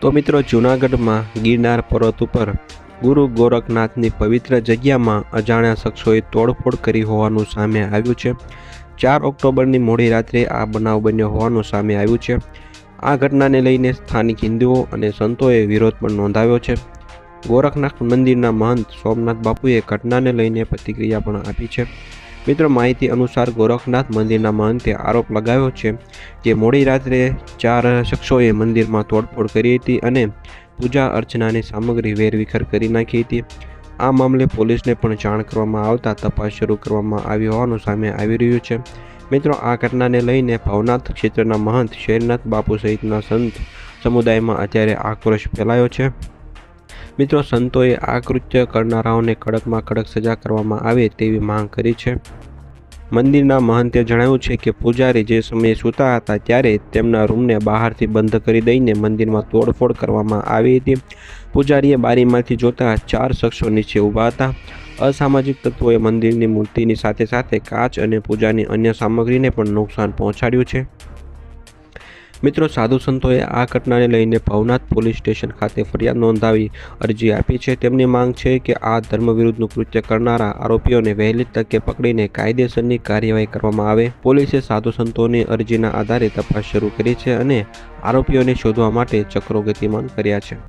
તો મિત્રો, જૂનાગઢમાં ગિરનાર પર્વત ઉપર ગુરુ ગોરખનાથની પવિત્ર જગ્યામાં અજાણ્યા શખ્સોએ તોડફોડ કરી હોવાનું સામે આવ્યું છે. ચાર ઓક્ટોબરની મોડી રાત્રે આ બનાવ બન્યો હોવાનું સામે આવ્યું છે. આ ઘટનાને લઈને સ્થાનિક હિન્દુઓ અને સંતોએ વિરોધ પણ નોંધાવ્યો છે. ગોરખનાથ મંદિરના મહંત સોમનાથ બાપુએ ઘટનાને લઈને પ્રતિક્રિયા પણ આપી છે. મિત્રો, માહિતી અનુસાર ગોરખનાથ મંદિરના મહંતે આરોપ લગાવ્યો છે કે મોડી રાત્રે ચાર શખ્સોએ મંદિરમાં તોડફોડ કરી હતી અને પૂજા અર્ચનાની સામગ્રી વેરવિખેર કરી નાખી હતી. આ મામલે પોલીસને પણ જાણ કરવામાં આવતા તપાસ શરૂ કરવામાં આવી હોવાનું સામે આવી રહ્યું છે. મિત્રો, આ ઘટનાને લઈને ભવનાથ ક્ષેત્રના મહંત શેરનાથ બાપુ સહિતના સંત સમુદાયમાં અત્યારે આક્રોશ ફેલાયો છે. મિત્રો, સંતોએ આ કૃત્ય કરનારાઓને કડકમાં કડક સજા કરવામાં આવે તેવી માંગ કરી છે. મંદિરના મહંતે જણાવ્યું છે કે, પૂજારી જે સમયે સૂતા હતા ત્યારે તેમના રૂમને બહારથી બંધ કરી દઈને મંદિરમાં તોડફોડ કરવામાં આવી હતી. પૂજારીએ બારીમાંથી જોતા ચાર શખ્સો નીચે ઊભા હતા. અસામાજિક તત્વોએ મંદિરની મૂર્તિની સાથે સાથે કાચ અને પૂજાની અન્ય સામગ્રીને પણ નુકસાન પહોંચાડ્યું છે. મિત્રો, સાધુ સંતોએ આ ઘટનાને લઈને ભવનાથ પોલીસ સ્ટેશન ખાતે ફરિયાદ નોંધાવી અરજી આપી છે. તેમની માંગ છે કે આ ધર્મ વિરુદ્ધનું કૃત્ય કરનારા આરોપીઓને વહેલી તકે પકડીને કાયદેસરની કાર્યવાહી કરવામાં આવે. પોલીસે સાધુ સંતોની અરજીના આધારે તપાસ શરૂ કરી છે અને આરોપીઓને શોધવા માટે ચક્રો ગતિમાન કર્યા છે.